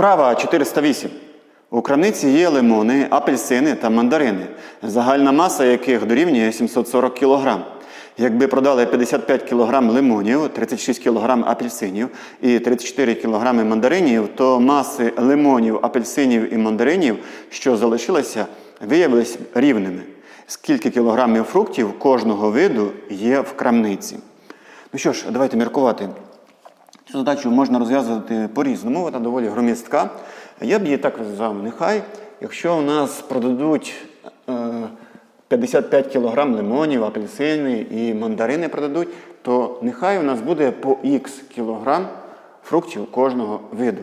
Вправа 408. У крамниці є лимони, апельсини та мандарини, загальна маса яких дорівнює 740 кг. Якби продали 55 кг лимонів, 36 кг апельсинів і 34 кг мандаринів, то маси лимонів, апельсинів і мандаринів, що залишилися, виявилися рівними. Скільки кілограмів фруктів кожного виду є в крамниці? Ну що ж, давайте міркувати. Цю задачу можна розв'язувати по-різному, вона доволі громістка. Я б її так розв'язав. Нехай, якщо у нас продадуть е, 55 кг лимонів, апельсини і мандарини продадуть, то нехай у нас буде по х кілограм фруктів кожного виду.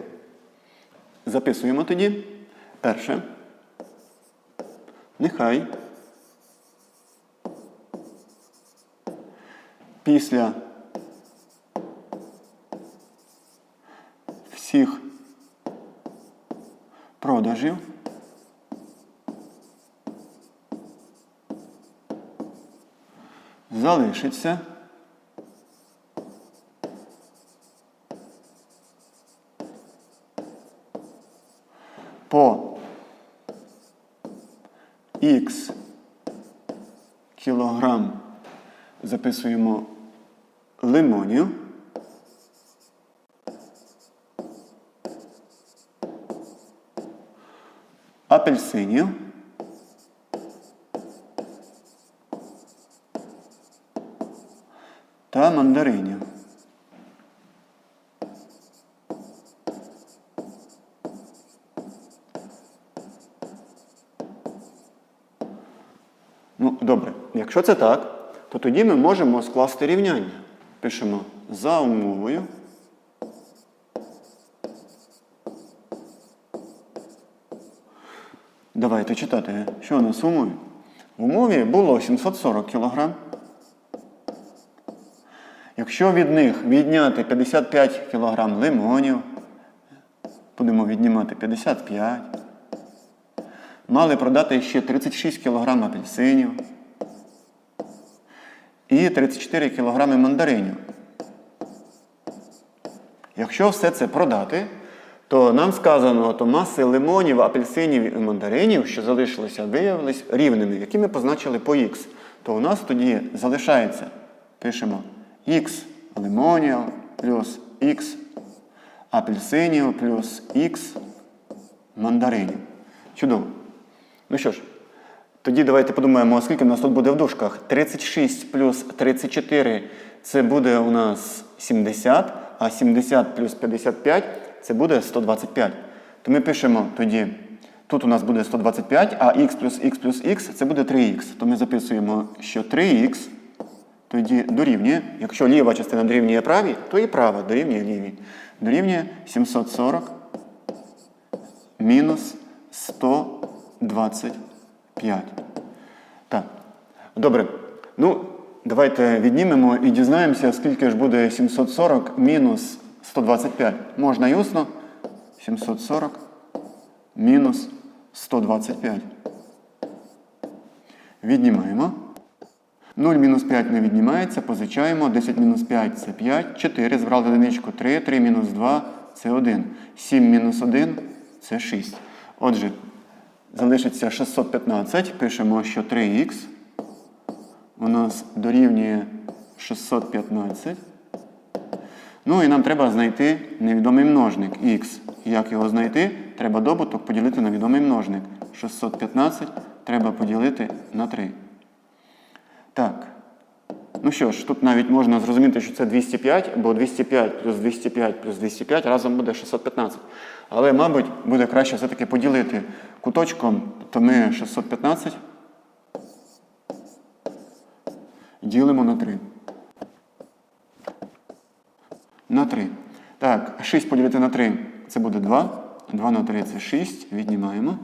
Записуємо тоді. Перше. Нехай після всіх продажів залишиться по х кілограм записуємо лимонів. Апельсинів. Та мандаринів. Ну, добре, якщо це так, то тоді ми можемо скласти рівняння. Пишемо за умовою. Давайте читати, що у нас в. В умові було 740 кг. Якщо від них відняти 55 кг лимонів, будемо віднімати 55, мали продати ще 36 кг апельсинів і 34 кг мандаринів. Якщо все це продати, то нам сказано, то маси лимонів, апельсинів і мандаринів, що залишилися, виявилися рівними, які ми позначили по х. То у нас тоді залишається, пишемо х лимонів плюс х апельсинів плюс х мандаринів. Чудово. Ну що ж, тоді давайте подумаємо, скільки у нас тут буде в дужках. 36 плюс 34 це буде у нас 70, а 70 плюс 55 це буде 125. То ми пишемо тоді, тут у нас буде 125, а х плюс х плюс х це буде 3х. То ми записуємо, що 3х тоді дорівнює, якщо ліва частина дорівнює правій, то і права дорівнює лівій. Дорівнює 740 мінус 125. Так. Добре. Ну, давайте віднімемо і дізнаємося, скільки ж буде 740 мінус 125. Можна і усно. 740 мінус 125. Віднімаємо. 0 мінус 5 не віднімається, позичаємо. 10 мінус 5 це 5. 4. Збрали одиничку 3. 3 мінус 2 це 1. 7 мінус 1 це 6. Отже, залишиться 615. Пишемо, що 3х у нас дорівнює 615. Ну і нам треба знайти невідомий множник х. Як його знайти? Треба добуток поділити на відомий множник. 615 треба поділити на 3. Так. Ну що ж, тут навіть можна зрозуміти, що це 205, бо 205 плюс 205 плюс 205 разом буде 615. Але, мабуть, буде краще все-таки поділити куточком, то ми 615 ділимо на 3. На 3. Так, 6 поділити на 3 це буде 2. 2 на 3 це 6. Віднімаємо.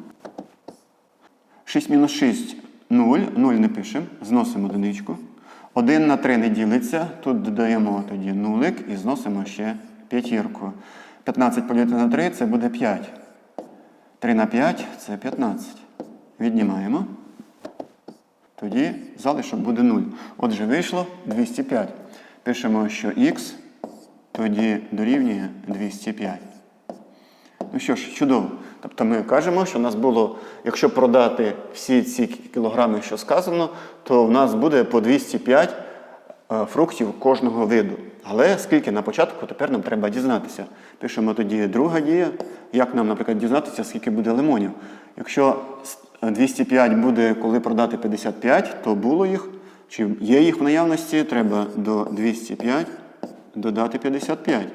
6 мінус 6 0. 0 не пишемо. Зносимо одиничку. 1 на 3 не ділиться. Тут додаємо тоді нулик і зносимо ще п'ятірку. 15 поділити на 3 це буде 5. 3 на 5 це 15. Віднімаємо. Тоді залишок буде 0. Отже, вийшло 205. Пишемо, що х тоді дорівнює 205. Ну що ж, чудово. Тобто ми кажемо, що у нас було, якщо продати всі ці кілограми, що сказано, то в нас буде по 205 е, фруктів кожного виду. Але скільки на початку, тепер нам треба дізнатися. Пишемо тоді друга дія. Як нам, наприклад, дізнатися, скільки буде лимонів? Якщо 205 буде, коли продати 55, то було їх, чи є їх в наявності, треба до 205 додати 55.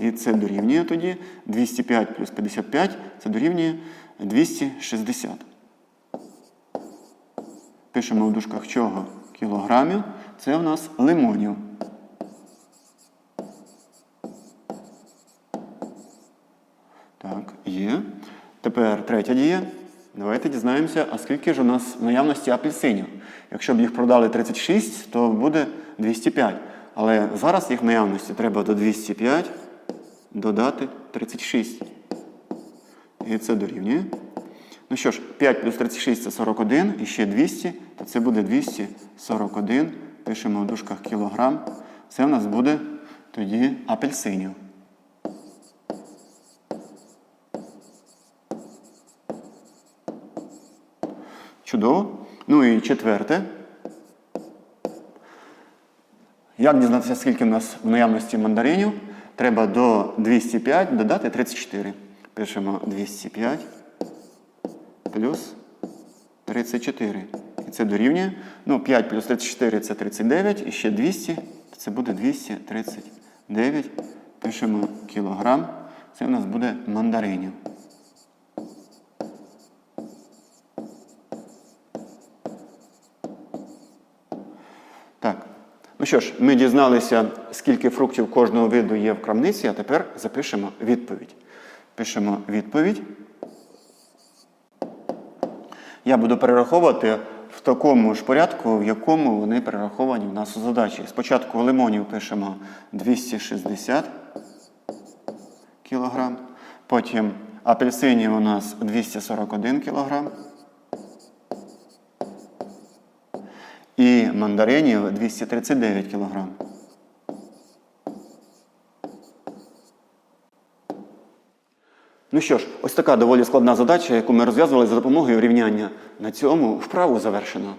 І це дорівнює тоді 205 плюс 55, це дорівнює 260. Пишемо в дужках чого? Кілограмів. Це в нас лимонів. Так, є. Тепер третя дія. Давайте дізнаємося, а скільки ж у нас наявності апельсинів. Якщо б їх продали 36, то буде 205. Але зараз їх наявності треба до 205 додати 36. І це дорівнює. Ну що ж, 5 плюс 36 це 41, і ще 200, то це буде 241. Пишемо в дужках кілограм. Це в нас буде тоді апельсинів. Чудово. Ну і четверте. Як дізнатися, скільки в нас в наявності мандаринів? Треба до 205 додати 34. Пишемо 205 плюс 34. І це дорівнює. Ну, 5 плюс 34 це 39, і ще 200, це буде 239. Пишемо кілограм. Це в нас буде мандаринів. Так. Ну що ж, ми дізналися, скільки фруктів кожного виду є в крамниці, а тепер запишемо відповідь. Пишемо відповідь. Я буду перераховувати в такому ж порядку, в якому вони перераховані в нас у задачі. Спочатку лимонів пишемо 260 кг, потім апельсинів у нас 241 кг. І мандаринів 239 кг. Ну що ж, ось така доволі складна задача, яку ми розв'язували за допомогою рівняння. На цьому вправу завершено.